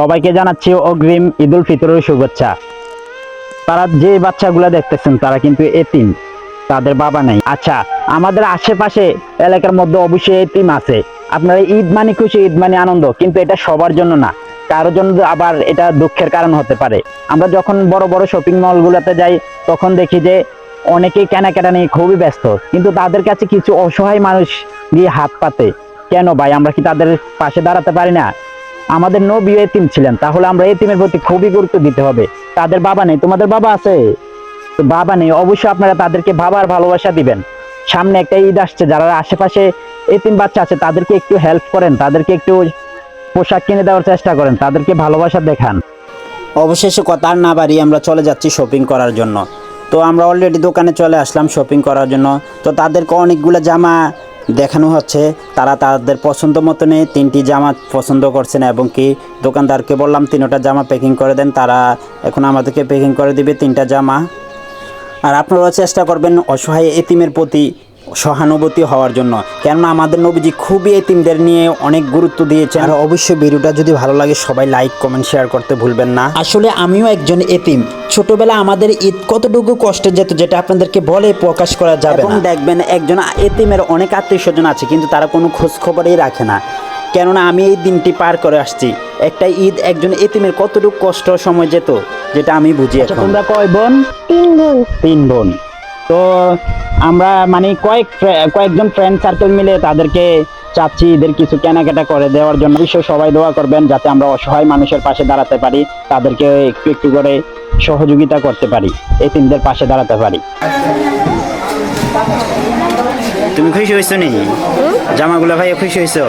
সবাইকে জানাচ্ছি অগ্রিম ঈদুল ফিতরের শুভেচ্ছা। তারা যে বাচ্চাগুলো দেখতেছেন, তারা কিন্তু এতিম। তাদের বাবা নেই। আচ্ছা আমাদের আশেপাশে এলাকার মধ্যে অবশ্যই এতিম আছে। আপনারা ঈদ মানে খুশি, ঈদ মানে আনন্দ, কিন্তু এটা সবার জন্য না। কারোর জন্য আবার এটা দুঃখের কারণ হতে পারে। আমরা যখন বড় বড় শপিং মলগুলোতে যাই, তখন দেখি যে অনেকেই কেনাকাটা নিয়ে খুবই ব্যস্ত। কিন্তু তাদের কাছে কিছু অসহায় মানুষ গিয়ে হাত পাতে। কেন ভাই? আমরা কি তাদের পাশে দাঁড়াতে পারি না? আমাদের নবী এতিম ছিলেন, তাহলে আমরা এতিমের প্রতি খুবই গুরুত্ব দিতে হবে। তাদের বাবা নেই, তোমাদের বাবা আছে? তো বাবা নেই, অবশ্যই আপনারা তাদেরকে বাবার ভালোবাসা দিবেন। সামনে একটা ঈদ আসছে, যারা আশেপাশে এতিম বাচ্চা আছে, তাদেরকে একটু হেল্প করেন, তাদেরকে একটু পোশাক কিনে দেওয়ার চেষ্টা করেন, তাদেরকে ভালোবাসা দেখান। অবশেষে কথা আর না বাড়িয়ে আমরা চলে যাচ্ছি শপিং করার জন্য। তো আমরা অলরেডি দোকানে চলে আসলাম শপিং করার জন্য। তো তাদেরকে অনেকগুলো জামা দেখানো হচ্ছে, তারা তাদের পছন্দ মতনে তিনটি জামা পছন্দ করছেন এবং কি দোকানদারকে বললাম তিনটা জামা প্যাকিং করে দেন, তারা এখন আমাদেরকে প্যাকিং করে দিবে তিনটা জামা। আর আপনারাও চেষ্টা করবেন অসহায় এতিমের প্রতি সহানুভূতি হওয়ার জন্য, কেননা আমাদের নবীজি খুবই এতিমদের নিয়ে অনেক গুরুত্ব দিয়েছে আর অবশ্যই ভিডিওটা যদি ভালো লাগে সবাই লাইক কমেন্ট শেয়ার করতে ভুলবেন না। আসলে আমিও একজন এতিম ছোটবেলা আমাদের ঈদ কতটুকু কষ্টে যেত যেটা আপনাদেরকে বলে প্রকাশ করা যাবে এবং দেখবেন একজন এতিমের অনেক আত্মীয় স্বজন আছে কিন্তু তারা কোনো খোঁজ খবরই রাখে না। কেননা আমি এই দিনটি পার করে আসছি। একটা ঈদ একজন এতিমের কতটুকু কষ্ট সময় যেত যেটা আমি বুঝি এখন। তোমরা কয় বোন? তিন বোন। তিন বোন। তো আমরা মানে কয়েক কয়েকজন ফ্রেন্ড সার্কেল মিলে তাদেরকে চাচ্ছি এদের কিছু কেনাকাটা করে দেওয়ার জন্য বিশ্ব সবাই দোয়া করবেন যাতে আমরা অসহায় মানুষের পাশে দাঁড়াতে পারি তাদেরকে একটু একটু করে সহযোগিতা করতে পারি এই তিনদের পাশে দাঁড়াতে পারি। তুমি খুশি হয়েছো নি জামাগুলো ভাইয়া খুশি হয়েছো?